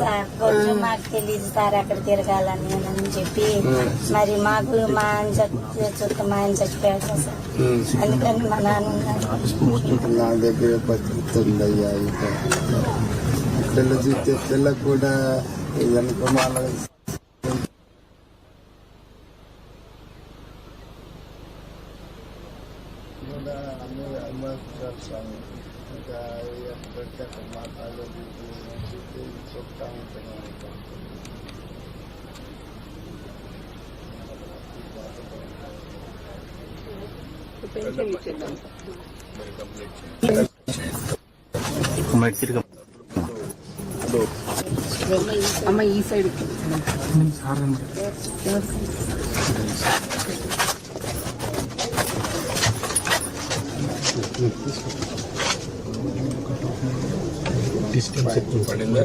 Sir కొంచెం మాకు తెలియదు సార్ అక్కడ తిరగాలని అని చెప్పి మరి మాకు మా ఆయన చచ్చి- మా ఆయన చచ్చిపోయాడు సార్. అందుకని మా నాన్న నా దగ్గర బతుకుతుందయ్యా ఇక. పిల్ల చూస్తే పిల్ల కూడా వెనకమాల కూడా ఇంకా ఎక్కడికి అక్కడ మాట్లాడేది చెప్పి చెప్తా ఉంటాను అమ్మ ఈ సైడ్ పడిందా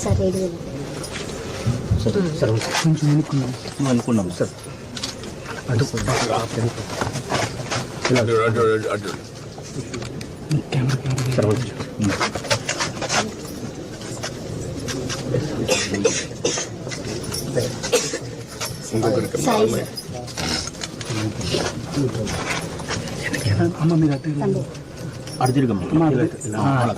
సార్ ఏడు వేలు. అనుకున్నాం సార్ అటు అటు అటు అటు సార్ ఇంకొకరికి సాయి అమ్మ మీరు అటు అటు తిరగమ్మ ఇలా, అలా.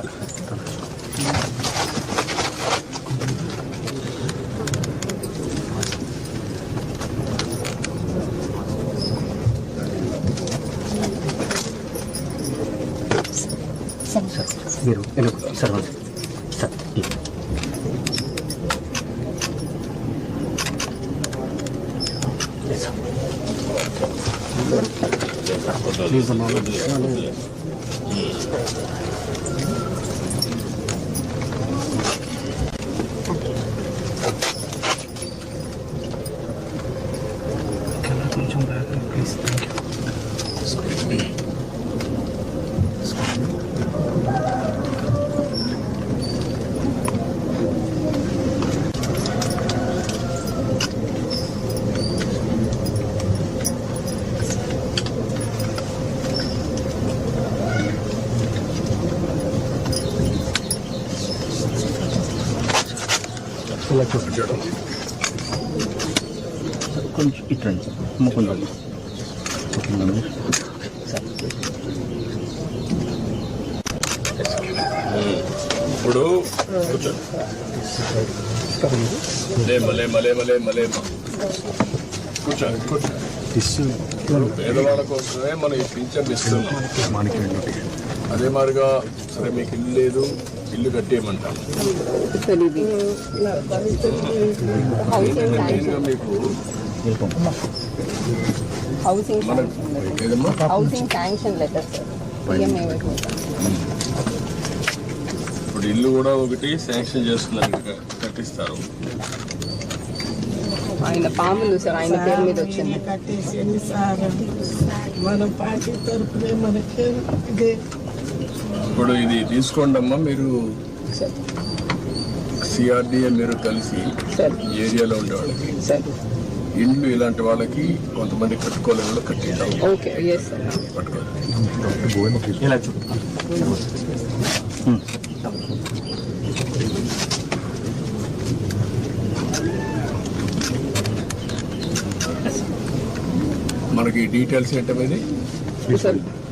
సార్ మీరు వెనక్కు సార్ అవును. సార్ ఇలా. Please, అమ్మా. ఇలా కొంచెం అమ్మ కొంచెం ఇప్పుడు కూర్చో. లేమ లేమ లేమ లేమ లేమ కూర్చోండి కూర్చోండి పేదవాళ్ళ కోసమే మనం ఈ పింఛన్ ఇస్తున్నాం. అదే మాదిరిగా సరే మీకు ఇల్లు లేదు ఇల్లు కట్టేయమంటాం. మీకు housing housing sanction letter EMI ఇప్పుడు ఇల్లు కూడా ఒకటి శాంక్షన్ చేస్తున్నారు కట్టిస్తారు. ఆయన పాములు సార్ ఆయన పేరు మీద వచ్చింది. కట్టేసింది సార్ మన పార్టీ తరపునే మనకి ఇదే ఇప్పుడు ఇది తీసుకోండి అమ్మా మీరు సిఆర్డిఏ మీరు కలిసి ఏరియాలో ఉండే వాళ్ళకి సార్ ఇండ్లు ఇలాంటి వాళ్ళకి కొంతమంది కట్టుకోలేని వాళ్ళు కట్టిద్దాం మనకి డీటెయిల్స్ ఏంటనేది sir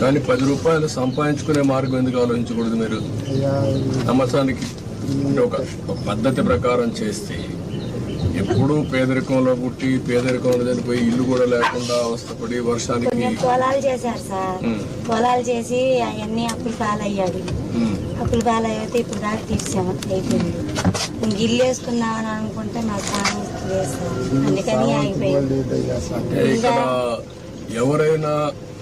కానీ పది రూపాయలు సంపాదించుకునే మార్గం ఎందుకు ఆలోచించకూడదు మీరు? సంవత్సరానికి ఒక పద్ధతి ప్రకారం చేస్తే ఎప్పుడూ పేదరికంలో పుట్టి పేదరికంలో చనిపోయి ఇల్లు కూడా లేకుండా అవస్థపడి వర్షానికి పొలాలు చేశారు సార్. పొలాలు చేసి అవన్నీ అప్పులు పాలయ్యాడు. అప్పులు పాలయ్యితే ఇప్పుడు దాకా తీర్చాము అయిపోయింది. ఇంక ఇల్లు వేసుకుందామని అనుకుంటే మా సార్. అందుకని ఆగిపోయింది ఎవరైనా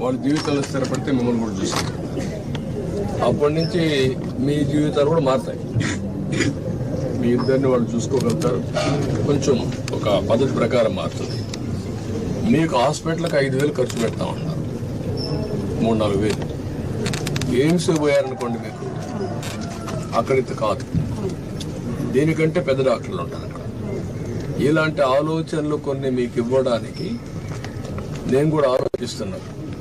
వాళ్ళ జీవితాలు స్థిరపడితే మిమ్మల్ని కూడా చూస్తారు అప్పటి నుంచి మీ జీవితాలు కూడా మారుతాయి. మీ ఇద్దరిని వాళ్ళు చూసుకోగలుగుతారు. కొంచెం ఒక పద్ధతి ప్రకారం మారుతుంది. మీకు హాస్పిటల్కి ఐదు వేలు ఖర్చు పెడతా ఉన్నారు మూడు నాలుగు వేలు. ఎయిమ్స్ పోయారనుకోండి మీకు. అక్కడికి కాదు. దీనికంటే పెద్ద డాక్టర్లు ఉంటారు అక్కడ. ఇలాంటి ఆలోచనలు కొన్ని మీకు ఇవ్వడానికి నేను కూడా ఆలోచిస్తున్నాను.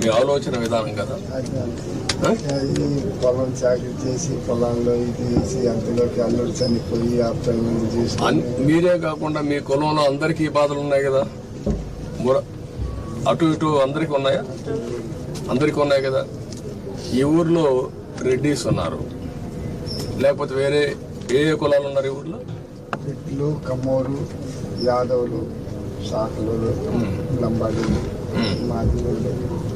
మీ ఆలోచన విధానం కదా? పొలం చేసి పొలంలో ఇది చేసి అంతలోకి అల్లుడు చనిపోయి ఆ పెళ్ళని చేసి. అన్- మీరే కాకుండా మీ కులంలో అందరికీ ఈ బాధలు ఉన్నాయి కదా? అటు ఇటు అందరికీ ఉన్నాయా? అందరికీ ఉన్నాయి కదా? ఈ ఊర్లో రెడ్డిస్ ఉన్నారు. లేకపోతే వేరే ఏ ఏ కులాలు ఉన్నారు ఈ ఊర్లో? రెడ్లు కమ్మోరు యాదవులు శాఖలు లంబాడీలు మాదిగోళ్ళు.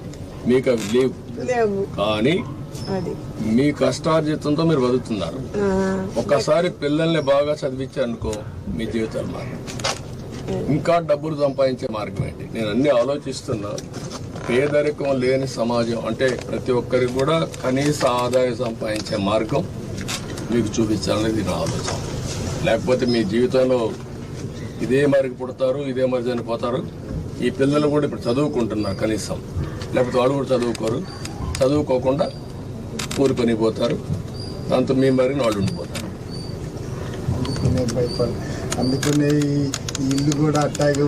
మీకు అవి లేవు. కానీ మీ కష్టార్జితంతో మీరు బతుకుతున్నారు. ఒక్కసారి పిల్లల్ని బాగా చదివించారనుకో మీ జీవితాలు మారు ఇంకా డబ్బులు సంపాదించే మార్గం ఏంటి? నేను అన్ని ఆలోచిస్తున్నా. పేదరికం లేని సమాజం అంటే ప్రతి ఒక్కరికి కూడా కనీస ఆదాయం సంపాదించే మార్గం మీకు చూపించాలనేది నా ఆలోచన. లేకపోతే మీ జీవితంలో ఇదే మరికి పుడతారు ఇదే మరి చనిపోతారు ఈ పిల్లలు కూడా ఇప్పుడు చదువుకుంటున్నారు కనీసం. లేకపోతే వాళ్ళు కూడా చదువుకోరు. చదువుకోకుండా ఊరుకొని పోతారు. దాంతో మేము మరి వాళ్ళు ఉండిపోతారు. అందుకనే ఇల్లు కూడా అట్టాగే